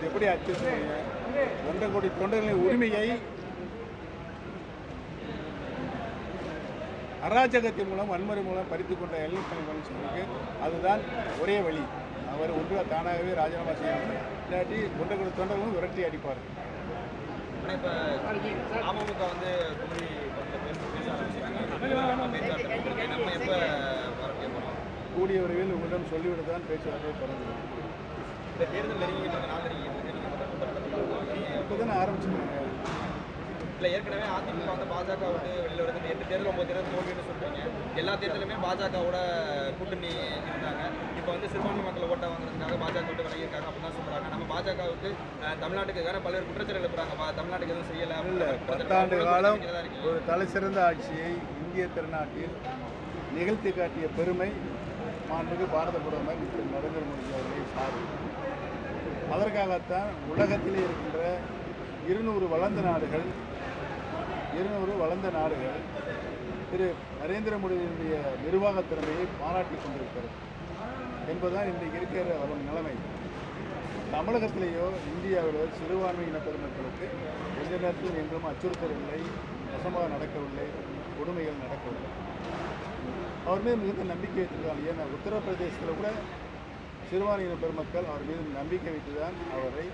எப்படி அச்சுறுத்துறீங்க? ஒன்றரை கோடி தொண்டர்களின் உரிமையை அராஜகத்தின் மூலம் வன்முறை மூலம் பறித்துக் கொண்ட எல்லை பழனிசாமிக்கு அதுதான் ஒரே வழி. அவர் ஒன்று தானாகவே ராஜினாமா செய்யணும் இல்லாட்டி கோடி தொண்டர்களும் விரட்டி அடிப்பார் இப்போ அமமுக வந்து கூடிய விரைவில் உங்களிடம் சொல்லிவிட தான் பேச்சுவார்த்தை தொடங்குது இந்த தேர்தல். இப்போ தானே ஆரம்பிச்சிருக்காங்க இல்லை ஏற்கனவே அதிமுக வந்து பாஜக விட்டு வெளியில் வருது. எட்டு தேர்தல் ஒன்பது தேர்தல் தோல்வின்னு சொல்றீங்க எல்லா தேர்தலுமே பாஜகவோட கூட்டணி இருந்தாங்க. இப்போ வந்து சிறுபான்மை மக்கள் ஓட்டை வாங்குறதுக்காக பாஜக விட்டு விலகியிருக்காங்க அப்படின்னு தான் சொல்றாங்க. நம்ம பாஜகவுக்கு அஹ், தமிழ்நாட்டுக்கு வேற பல்வேறு குற்றச்சாட்டு எழுப்புறாங்க தமிழ்நாட்டுக்கு எதுவும் செய்யலை. இல்லை பத்தாண்டு காலம் ஒரு தலை சிறந்த ஆட்சியை இந்திய திருநாட்டில் நிகழ்த்தி காட்டிய பெருமை மாண்புமிகு பாரத பிரதமர் திரு நரேந்திர மோடி அவர்களை சாரும் அதற்காகத்தான் உலகத்திலே இருக்கின்ற இருநூறு வளர்ந்த நாடுகள் இருநூறு வளர்ந்த நாடுகள் திரு நரேந்திர மோடியினுடைய நிர்வாக திறமையை பாராட்டிக் கொண்டிருக்கிறது என்பதுதான் இன்றைக்கு இருக்கிற ஒரு நிலைமை. தமிழகத்திலேயோ இந்தியாவிலோ சிறுபான்மை இன பெருமக்களுக்கு எந்த நேரத்திலும் என்றும் அச்சுறுத்தல் இல்லை வசமாக நடக்கவில்லை கொடுமைகள் நடக்கவில்லை. அவர் மீது மிகுந்த நம்பிக்கை வைத்திருக்காங்க ஏன்னா உத்தரப்பிரதேசத்தில் கூட சிறுபான்மையின பெருமக்கள் அவர் மீது நம்பிக்கை வைத்து தான் அவரை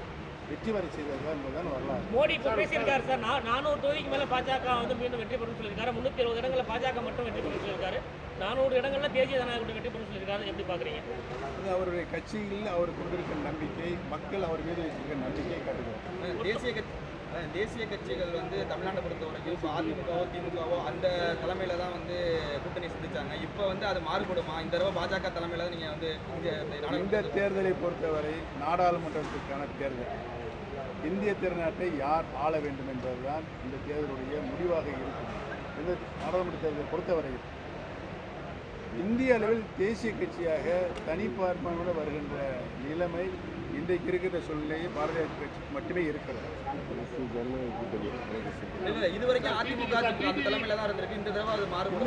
வெற்றி பெற செய்தார்கள் என்பதுதான் வரலாறு. மோடி இப்போ பேசியிருக்காரு சார். நா- நானூறு தொகுதிக்கு மேல பாஜக வந்து மீண்டும் வெற்றி பெறும் சொல்லியிருக்காரு. முன்னூத்தி இருபது இடங்களில் பாஜக மட்டும் வெற்றி பெறும் சொல்லியிருக்காரு. நானூறு இடங்கள்ல தேசிய ஜனநாயக வெற்றி பெறும் சொல்லியிருக்காரு. எப்படி பாக்குறீங்க? அது அவருடைய கட்சியில் அவர் கொண்டிருக்கிற நம்பிக்கை மக்கள் அவர் மீது வைத்திருக்கிற நம்பிக்கையை காட்டுகிறார் தேசிய கட்சி தேசிய கட்சிகள் வந்து தமிழ்நாட்டை பொறுத்த வரைக்கும் இப்போ அதிமுகவோ திமுகவோ அந்த தலைமையில தான் வந்து கூட்டணி சந்திச்சாங்க. இப்போ வந்து அது மாறுபடுமா? இந்த தடவை பாஜக தலைமையில தான் நீங்கள் வந்து இந்த தேர்தலை பொறுத்தவரை நாடாளுமன்றத்திற்கான தேர்தல். இந்திய திருநாட்டை யார் ஆள வேண்டும் என்பதுதான் இந்த தேர்தலுடைய முடிவாக இருக்கும். இந்த நாடாளுமன்ற தேர்தலை பொறுத்தவரையில். இந்திய அளவில் தேசிய கட்சியாக தனிப்பார்ப்பானோடு வருகின்ற நிலைமை இன்றைக்கு இருக்கிற சூழ்நிலையை பாரதிய கட்சிக்கு மட்டுமே இருக்கிறது.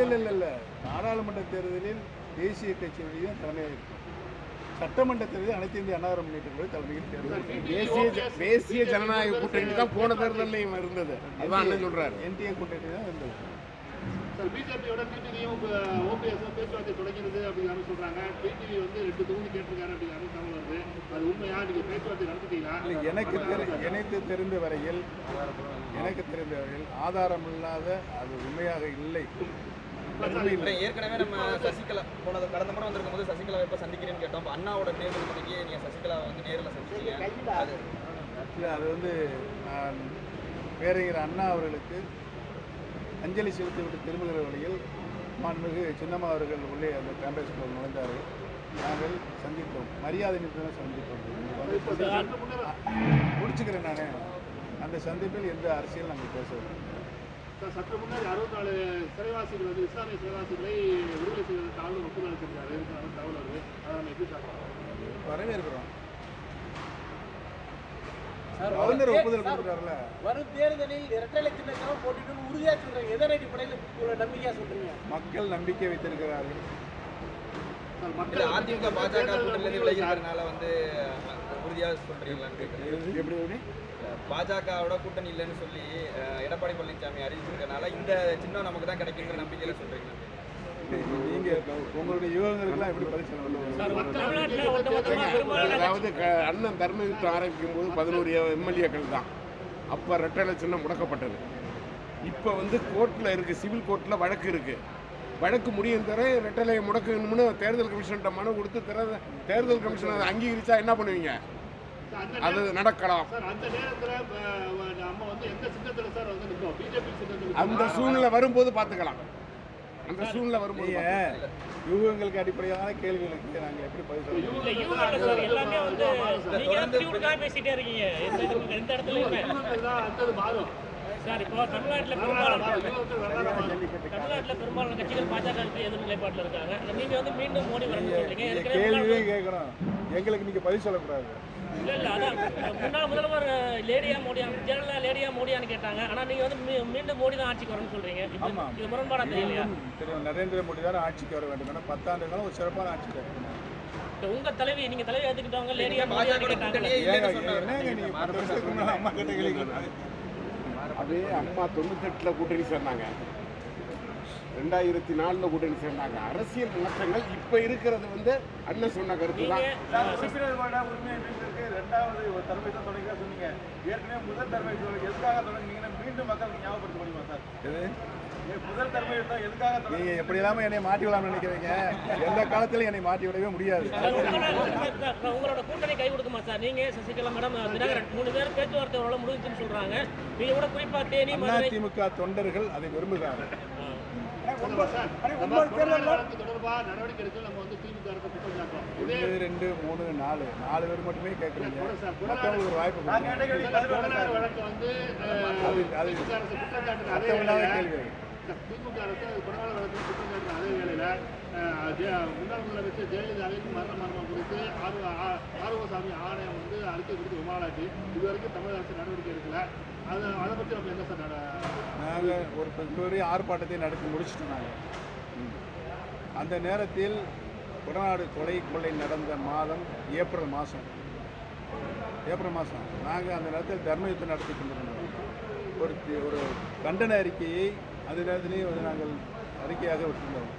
இல்லை இல்லை நாடாளுமன்ற தேர்தலில் தேசிய கட்சியுடைய தலைமையாக இருக்கும். சட்டமன்ற தேர்தலில் அனைத்து இந்திய அன்னார முன்னேற்ற தலைமையில் தேர்தல் தேசிய தேசிய ஜனநாயக கூட்டணி தான் போன தேர்தலையும் இருந்தது. அதான் அண்ணன் சொல்றாரு. என்டிஏ கூட்டணி தான் இருந்தது. சார் பிஜேபியோட டிடிவியும் ஓபிஎஸ் பேச்சுவார்த்தை தொடங்கினது அப்படிங்கிறாங்க சொல்றாங்க. டிடிவி வந்து ரெண்டு தொகுதி கேட்டிருக்காரு அப்படிங்கிறாங்க தகவல் வருது. அது உண்மையா? நீங்க பேச்சுவார்த்தை நடத்திட்டீங்களா? இல்லை, எனக்கு தெரி எனக்கு தெரிந்த வரையில் எனக்கு தெரிந்த வரையில் ஆதாரம் இல்லாத அது உண்மையாக இல்லை உண்மை இல்ல, இல்லை. ஏற்கனவே நம்ம சசிகலா போனது கடந்த முறை வந்திருக்கும் போது சசிகலா எப்ப சந்திக்கிறேன்னு கேட்டோம். அண்ணாவோட தேர்தல் பத்திக்கு நீங்க சசிகலா வந்து நேரில் சந்திச்சீங்க. அது இல்லை அது வந்து நான் பேரறிஞர் அண்ணா அவர்களுக்கு அஞ்சலி செலுத்திவிட்டு திரும்புகிற வழியில் மாண்புமிகு சின்னம்மா அவர்கள் உள்ளே அந்த கேம்பஸ்க்குள் நுழைந்தார்கள். நாங்கள் சந்தித்தோம். மரியாதை நிமிடம் சந்தித்தோம். முடிச்சுக்கிறேன் நான். அந்த சந்திப்பில் எந்த அரசியல் நாங்கள் பேசவில்லை. சற்று முன்னாடி அறுபத்தி நாலு சிறைவாசிகள் வந்து இஸ்லாமிய சிறைவாசிகளை விடுதலை செய்வதற்கு ஆளுநர் ஒப்புதல் அளித்திருக்காரு தகவல் வருது அதை நம்ம எப்படி பார்க்கலாம் வரவேற்கிறோம். ஒப்புதல் கொடுக்குறாருல வரும் தேர்தலில் இரட்டை சின்னக்காக போட்டிட்டு உறுதியா சொல்றீங்க எதன் அடிப்படையில் இவ்வளவு நம்பிக்கையா சொல்றீங்க? மக்கள் நம்பிக்கை வைத்திருக்கிறார்கள். மக்கள் அதிமுக பாஜக வந்து உறுதியா சொல்றீங்களான்னு எப்படி? பாஜகவோட கூட்டணி இல்லைன்னு சொல்லி எடப்பாடி பழனிசாமி அறிவிச்சிருக்கனால இந்த சின்னம் நமக்கு தான் கிடைக்குங்கிற நம்பிக்கையில சொல்றீங்க. நீங்க உங்களுடைய யுவகங்களுக்கெல்லாம் எப்படி பதில் சொல்ல அதாவது அண்ணன் தர்ம யுத்தம் ஆரம்பிக்கும் போது பதினோரு எம்எல்ஏக்கள் தான். அப்போ ரெட்டலை சின்னம் முடக்கப்பட்டது. இப்போ வந்து கோர்ட்டில் இருக்குது சிவில் கோர்ட்டில் வழக்கு இருக்குது வழக்கு முடியும் தர ரெட்டலையை முடக்கணும்னு தேர்தல் கமிஷன்கிட்ட மனு கொடுத்து தர தேர்தல் கமிஷன் அதை அங்கீகரிச்சா என்ன பண்ணுவீங்க? அது நடக்கலாம். சார் அந்த சூழ்நிலை வரும்போது பார்த்துக்கலாம். அந்த சூழ்நிலை வரும்போது. யூகங்களுக்கு அடிப்படையான கேள்விகளுக்கு நாங்கள் எப்படி பதில் சொல்ல முடியும்? இல்ல இவங்க இல்ல சார். எல்லாமே வந்து சார் இப்போ தமிழ்நாட்டுல பெரும்பாலான தமிழ்நாட்டுல பெரும்பாலான கட்சிகள் பாஜகவுக்கு எதிர் நிலைப்பாட்டில் இருக்காங்க. நீங்க வந்து மீண்டும் மோடி வரணும்னு சொல்றீங்க. கேள்வியே கேட்கணும் எங்களுக்கு நீங்க பதில் சொல்லக்கூடாது. இல்ல இல்ல அதான். முன்னாள் முதல்வர் லேடியா மோடியா ஜெயலலிதா லேடியா மோடியான்னு கேட்டாங்க. ஆனா நீங்க வந்து மீ- மீண்டும் மோடி தான் ஆட்சிக்கு வரணும்னு சொல்றீங்க. இது முரண்பாடா தெரியலையா? திரு நரேந்திர மோடி தான் ஆட்சிக்கு வர வேண்டும். ஏன்னா பத்தாண்டு காலம் ஒரு சிறப்பான ஆட்சி இப்ப உங்க தலைவி நீங்க தலைவி ஏத்துக்கிட்டவங்க லேடியா பாஜக கூட கேட்டாங்க? அது அம்மா தொண்ணூத்தெட்டில் கூட்டணி சேர்ந்தாங்க. ரெண்டாயிரத்தி நாலில் கூட்டணி சேர்ந்தாங்க. அரசியல் மாற்றங்கள் இப்போ இருக்கிறது வந்து அண்ணன் சொன்ன கருத்து தான். உறுப்பினர் வார்டா உரிமை ரெண்டாவது ஒரு தலைமை தான் தொடங்க சொன்னீங்க. ஏற்கனவே முதல் தலைமை எதுக்காக தொடங்கினீங்கன்னா மீண்டும் மக்களுக்கு ஞாபகப்படுத்த முடியுமா சார்? முதல் தலைமை தான் எதுக்காக நீங்க எப்படி இல்லாம என்னை மாட்டி விடலாம்னு நினைக்கிறீங்க? எந்த காலத்திலும் என்னை மாட்டி விடவே முடியாது. உங்களோட உங்களோட கூட்டணி கை கொடுக்குமா சார்? நீங்க சசிகலா மேடம் தினகரன் மூணு பேர் பேச்சுவார்த்தை முடிஞ்சுன்னு சொல்றாங்க. நீங்க கூட குறிப்பா தேனி அதிமுக தொண்டர்கள் அதை விரும்புகிறார்கள். ரெண்டு மூணு நாலு நாலு பேர் மட்டுமே கேட்குறீங்க ஒரு வாய்ப்பு வழக்கு வந்து திமுக அரசு குற்றம் அதே கேள்வி திமுக அரசு வழக்கு குற்றம் சாட்டுற அதே வேளையில முன்னாள் முதலமைச்சர் ஜெயலலிதாவின் மரண மரணம் கொடுத்து ஆர்வ ஆ- ஆர்வசாமி ஆணையம் வந்து அறிக்கை கொடுத்து விமானாச்சு இது வரைக்கும் தமிழக அரசு நடவடிக்கை எடுக்கல அது அதை பற்றி நம்ம என்ன சார் நட- நாங்கள் ஒரு பிப்ரவரி ஆர்ப்பாட்டத்தை நடத்தி முடிச்சிட்டோம் நாங்கள் அந்த நேரத்தில் குடநாடு கொலை கொள்ளை நடந்த மாதம் ஏப்ரல் மாதம் ஏப்ரல் மாதம் நாங்கள் அந்த நேரத்தில் தர்ம யுத்தம் நடத்தி கொண்டிருந்தோம். ஒரு ஒரு கண்டன அறிக்கையை அந்த நேரத்திலேயே வந்து நாங்கள் அறிக்கையாக விட்டிருந்தோம்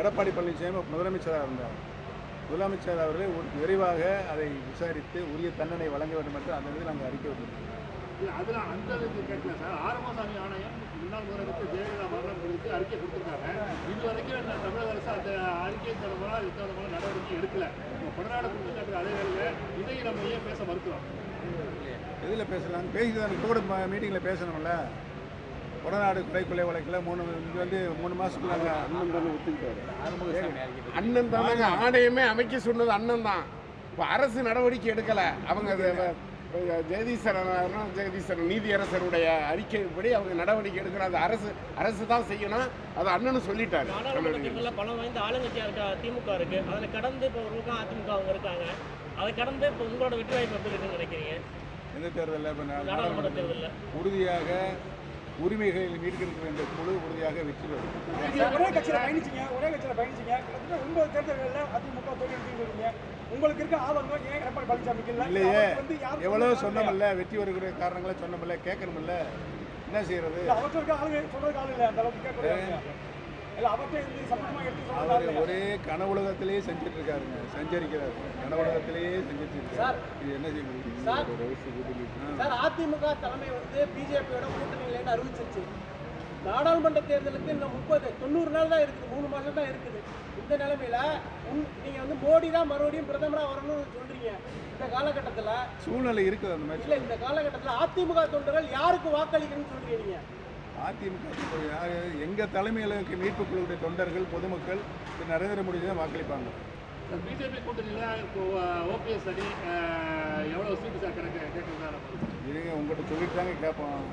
எடப்பாடி பழனிசாமி முதலமைச்சராக இருந்தார். முதலமைச்சர் அவர்களே விரைவாக அதை விசாரித்து உரிய தண்டனை வழங்க வேண்டும் என்று அந்த நேரத்தில் நாங்கள் அறிக்கை விட்டிருந்தோம் இல்ல, அதுல அந்த இதுக்கு கேட்கல சார். ஆறுமாசாமி ஆணையம் முன்னாள் முதலமைச்சர் ஜெயலலிதா மரணம் குறித்து அறிக்கை கொடுத்திருக்காங்க. இது வரைக்கும் தமிழக அரசு அந்த அறிக்கை தரமான இது தரமான நடவடிக்கை எடுக்கல. இப்போ கொடநாடு குற்றச்சாட்டு அதே வேலையில இதை நம்ம ஏன் பேச மறுக்கிறோம்? எதில் பேசலாம்? பேசி தான் கூட மீட்டிங்கில் பேசணும்ல. கொடநாடு கொலை கொலை வழக்கில் மூணு இது வந்து மூணு மாதத்துக்கு நாங்கள் அண்ணன் தானே ஒத்துக்கிட்டாரு. அண்ணன் தானங்க ஆணையமே அமைக்க சொன்னது அண்ணன் தான். இப்போ அரசு நடவடிக்கை எடுக்கலை. அவங்க ஜெகதீசரன் ஜெகதீசரன் நீதியரசருடைய அறிக்கைப்படி அவங்க நடவடிக்கை எடுக்கிற அது அரசு அரசு தான் செய்யணும். அது அண்ணனும் சொல்லிட்டாரு. பலம் வாய்ந்த ஆளுங்கட்சியா இருக்கா? திமுக இருக்கு. அதில் கடந்து இப்போ ஒரு பக்கம் அதிமுக அவங்க இருக்காங்க. அதை கடந்து இப்போ உங்களோட வெற்றி வாய்ப்பு எப்படி இருக்குன்னு நினைக்கிறீங்க? எந்த தேர்தலில்? இப்போ நாடாளுமன்ற தேர்தலில். உறுதியாக உரிமைகளை மீட்கின்ற இந்த குழு உறுதியாக வெற்றி பெறும். ஒரே கட்சியில பயணிச்சீங்க ஒரே கட்சியில பயணிச்சீங்க கிட்டத்தட்ட ஒன்பது தேர்தல்களில் அதிமுக தோல்வி சொல்றீங்க உங்களுக்கு இருக்க ஆதங்கம் ஏன் எடப்பாடி பழனிசாமிக்கு இல்லை? இல்லையே. எவ்வளோ சொல்றது சொன்னோம்ல வெற்றி வருகிற காரணங்களை சொன்னோம்ல கேட்கணும்ல. என்ன செய்யறது? இருக்க ஆளுங்க சொல்றதுக்கு ஆள் இல்லை அந்த அளவுக்கு கேட்கக்கூடாது அவர் ஒரே கனவுலகத்திலேயே செஞ்சுட்டு இருக்காருங்க சஞ்சரிக்கிறார். கனவுலகத்திலேயே செஞ்சுட்டு இருக்காரு இது என்ன செய்ய முடியும்? சார் அதிமுக தலைமை வந்து பிஜேபியோட கூட்டணி இல்லைன்னு அறிவிச்சிருச்சு. நாடாளுமன்ற தேர்தலுக்கு இன்னும் முப்பது தொண்ணூறு நாள் தான் இருக்குது. மூணு மாதம் தான் இருக்குது. இந்த நிலைமையில உன்- நீங்க வந்து மோடி தான் மறுபடியும் பிரதமரா வரணும்னு சொல்றீங்க. இந்த காலகட்டத்துல சூழ்நிலை இருக்குது அந்த மாதிரி. இல்ல இந்த காலகட்டத்துல அதிமுக தொண்டர்கள் யாருக்கு வாக்களிக்கணும்னு சொல்றீங்க நீங்க? அதிமுக யாரு? எங்க தலைமையில் இருக்க மீட்பு குழுவுடைய தொண்டர்கள் பொதுமக்கள் திரு நரேந்திர மோடி தான் வாக்களிப்பாங்க. பிஜேபி கூட்டணியில இப்போ ஓபிஎஸ் அணி அஹ், எவ்வளவு சீட்டு சார் கணக்கு கேட்கறதா நம்ம இருங்க உங்கள்கிட்ட சொல்லிட்டு தாங்க கேட்போம்.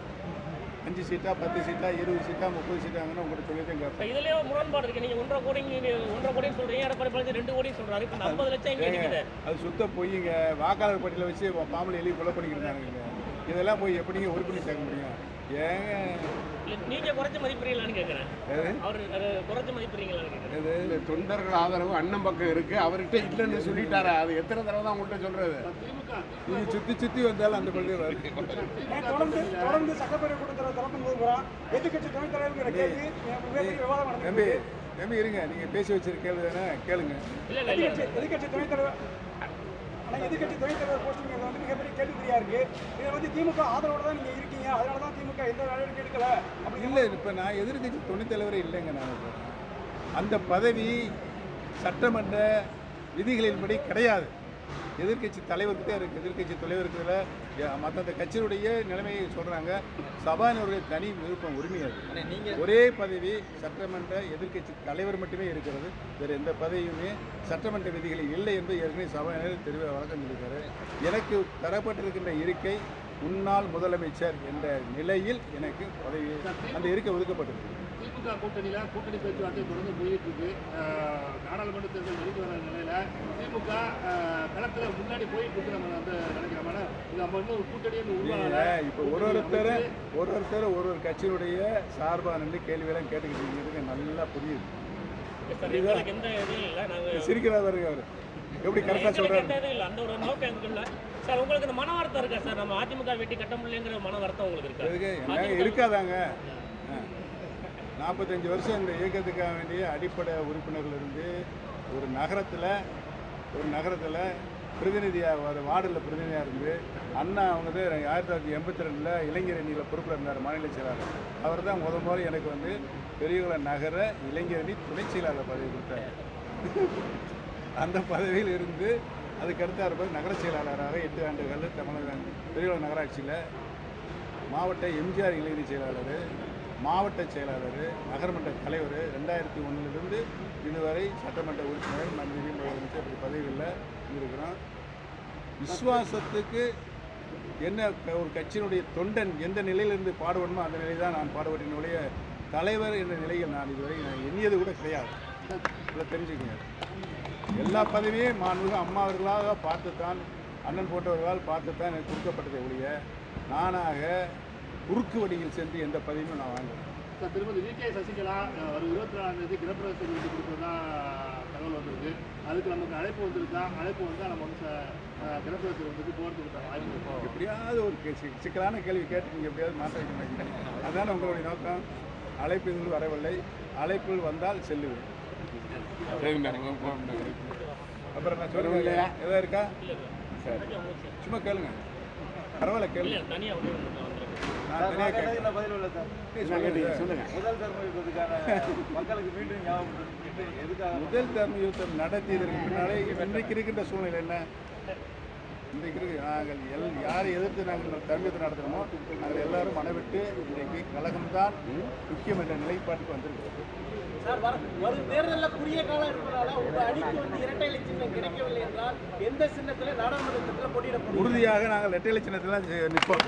அஞ்சு சீட்டா பத்து சீட்டா இருபது சீட்டா முப்பது சீட்டாங்கன்னு உங்கள்கிட்ட சொல்லி தான் கேட்போம். இதுலயே ஒரு முரண்பாடு இருக்கு. நீங்க ஒன்றரை கோடி ஒன்றரை கோடின்னு சொல்றீங்க எடப்பாடி பழனிசாமி ரெண்டு கோடி சொல்றாரு. இப்போ ஐம்பது லட்சம் இங்கே நிக்குது. அது சுத்த பொய்யுங்க வாக்காளர் பட்டியலை வச்சு பாம்பளை எழுதி கொலை பண்ணிக்கிறாங்க இதெல்லாம் போய் எப்படிங்க உறுப்பினர் சேர்க்க முடியும்? ஏங்க. நீங்க குறைச்சு மதிப்பிடுறீங்களான்னு கேட்கறேன்? அவர் குறைச்சு மதிப்பிடுறீங்களான்னு கேட்கறேன் தொண்டர்கள் ஆதரவு அண்ணன் பக்கம் இருக்கு அவர்கிட்ட இல்லைன்னு சொல்லிட்டாரு அது எத்தனை தடவை தான் உங்கள்கிட்ட சொல்றது? நீங்க சுத்தி சுத்தி வந்தாலும் அந்த ஏன் தொடர்ந்து தொடர்ந்து சட்டப்பேரவை கூட்டத்தில் கூட எதிர்கட்சி துணைத் தலைவருங்கிற கேள்வி விவாதம் தம்பி தம்பி இருங்க நீங்க பேசி வச்சிருக்க கேள்வி தானே கேளுங்க. எதிர்கட்சி துணைத் தலைவர் ஆனால் எதிர்கட்சி துணைத் தலைவர் போஸ்டிங் வந்து மிகப்பெரிய கேள்விக்குறியாக இருக்குது இதை வந்து திமுக ஆதரவோட தான் நீங்கள் இருக்கீங்க. அதனால தான் திமுக எந்த நடவடிக்கை எடுக்கல. அப்படி இல்லை இப்போ நான் எதிர்கட்சி துணைத் தலைவரே இல்லைங்க நான் அந்த பதவி சட்டமன்ற விதிகளின்படி கிடையாது. எதிர்க்கட்சி தலைவருக்கு தான் இருக்குது எதிர்க்கட்சி தலைவருக்கு மற்ற அந்த கட்சியுடைய நிலைமையை சொல்கிறாங்க சபாநாயகருடைய தனி விருப்பம் உரிமை அது அண்ணே, நீங்க ஒரே பதவி சட்டமன்ற எதிர்க்கட்சி தலைவர் மட்டுமே இருக்கிறது. வேறு எந்த பதவியுமே சட்டமன்ற விதிகளில் இல்லை என்று ஏற்கனவே சபாநாயகர் தெரிவ வழக்கம் இருக்காரு எனக்கு தரப்பட்டிருக்கின்ற இருக்கை முன்னாள் முதலமைச்சர் என்ற நிலையில் எனக்கு பதவி அந்த இருக்க ஒதுக்கப்பட்டிருக்கு. திமுக கூட்டணியில கூட்டணி பேச்சுவார்த்தை தொடர்ந்து போயிட்டு இருக்கு. நாடாளுமன்ற தேர்தல் நெருங்கி வர நிலையில திமுக களத்துல முன்னாடி போயிட்டு இருக்கு நம்ம வந்து நினைக்கிறோம். நம்ம இன்னும் ஒரு கூட்டணியை இன்னும் நீங்க உருவாகல. இப்போ ஒரு ஒருத்தர் ஒரு ஒருத்தர் ஒரு ஒரு கட்சியினுடைய சார்பாக நின்று கேள்வியெல்லாம் கேட்டுக்கிட்டு இருக்கிறதுக்கு நல்லா புரியுது. சார் எங்களுக்கு எந்த இதுவும் இல்லை. நாங்கள் சிரிக்கிறார் பாருங்க அவர். எப்படி கரெக்டாக சொல்றாரு? எந்த இதுவும் இல்லை. அந்த ஒரு நோக்கம் எங்களுக்கு சார் உங்களுக்கு இந்த மன வருத்தம் இருக்கா? சார் நம்ம அதிமுக வெட்டி கட்ட முடியலங்கிற மன வருத்தம் உங்களுக்கு இருக்கா? இருக்காதாங்க? நாற்பத்தஞ்சு வருஷம் இந்த இயக்கத்துக்காக வேண்டிய அடிப்படை உறுப்பினர்கள் இருந்து ஒரு நகரத்தில் ஒரு நகரத்தில் பிரதிநிதியாக ஒரு வார்டில் பிரதிநிதியாக இருந்து அண்ணா அவங்க வந்து ஆயிரத்தி தொள்ளாயிரத்தி எண்பத்தி ரெண்டில் இளைஞர் அணியில் பொறுப்பில் இருந்தார் மாநில செயலாளர். அவர் தான் முத முதல்ல எனக்கு வந்து பெரியகுளம் நகர இளைஞர் அணி துணை செயலாளர் பதவி கொடுத்தார். அந்த பதவியில் இருந்து அதுக்கடுத்த அறுபது நகர செயலாளராக எட்டு ஆண்டுகள் தமிழக பெரியகுளம் நகராட்சியில் மாவட்ட எம்ஜிஆர் இளைஞர் செயலாளர் மாவட்ட செயலாளர் நகர்மன்ற தலைவர் ரெண்டாயிரத்தி ஒன்றிலிருந்து இதுவரை சட்டமன்ற உறுப்பினர் மந்திரி முதலமைச்சர் இப்படி பதவிகளில் இருக்கிறோம் விசுவாசத்துக்கு என்ன க- ஒரு கட்சியினுடைய தொண்டன் எந்த நிலையிலிருந்து பாடுபடணுமோ அந்த நிலை தான் நான் பாடுபட்டினுடைய தலைவர் என்ற நிலையில் நான் இதுவரை நான் எண்ணியது கூட கிடையாது. இதை தெரிஞ்சுக்கங்க. எல்லா பதவியும் மாண்புமிகு அம்மா அவர்களாக பார்த்துத்தான் அண்ணன் போன்றவர்களால் பார்த்துத்தான் எனக்கு கொடுக்கப்பட்டதை ஒழிய நானாக குறுக்கு வழியில் சென்று எந்த பதவியும் நான் வாங்கல சார் திருமதி வி. கே. சசிகலா ஒரு இருபத்தி நாலாம் தேதி கிரகப்பிரவேசம் விருது கொடுக்குறதா தகவல் வந்திருக்கு. அதுக்கு நமக்கு அழைப்பு வந்திருக்கா? அழைப்பு வந்தால் நம்ம வந்து ச- அஹ், கிரகப்பிரவேச விருதுக்கு போகிறதுக்கு வாய்ப்பு இருக்கும் எப்படியாவது ஒரு சிக்கலான கேள்வி கேட்டு நீங்கள் எப்படியாவது மாற்ற அதான உங்களுடைய நோக்கம். அழைப்பு இன்னும் வரவில்லை. அழைப்புகள் வந்தால் செல்லுவேன். அப்புறம் நான் சொல்லுவேன் இல்லையா? எதாவது இருக்கா? சரி. சும்மா கேளுங்க. பரவாயில்ல கேளுங்க. முதல் தர்ம யுத்தம் நடத்தியதற்கு பின்னாலே இன்றைக்கு இருக்கின்ற சூழ்நிலை என்ன? இன்றைக்கு இருக்கு. நாங்கள் எல் யாரை எதிர்த்து நாங்கள் தர்மத்தை நடத்துகிறோமோ நாங்கள் எல்லாரும் மனவிட்டு இன்றைக்கு கழகம்தான் முக்கியம் என்ற நிலைப்பாட்டுக்கு வந்திருக்கிறோம் சார் வர வரும் தேர்தலில் குறுகிய காலம் இருப்பதால உங்க அணிக்கு வந்து இரட்டை இலை சின்னம் கிடைக்கவில்லை என்றால் எந்த சின்னத்தில் நாடாளுமன்றத்தில் போட்டியிட முடியும் உறுதியாக நாங்கள் இரட்டை சின்னத்தில் நிற்போம்.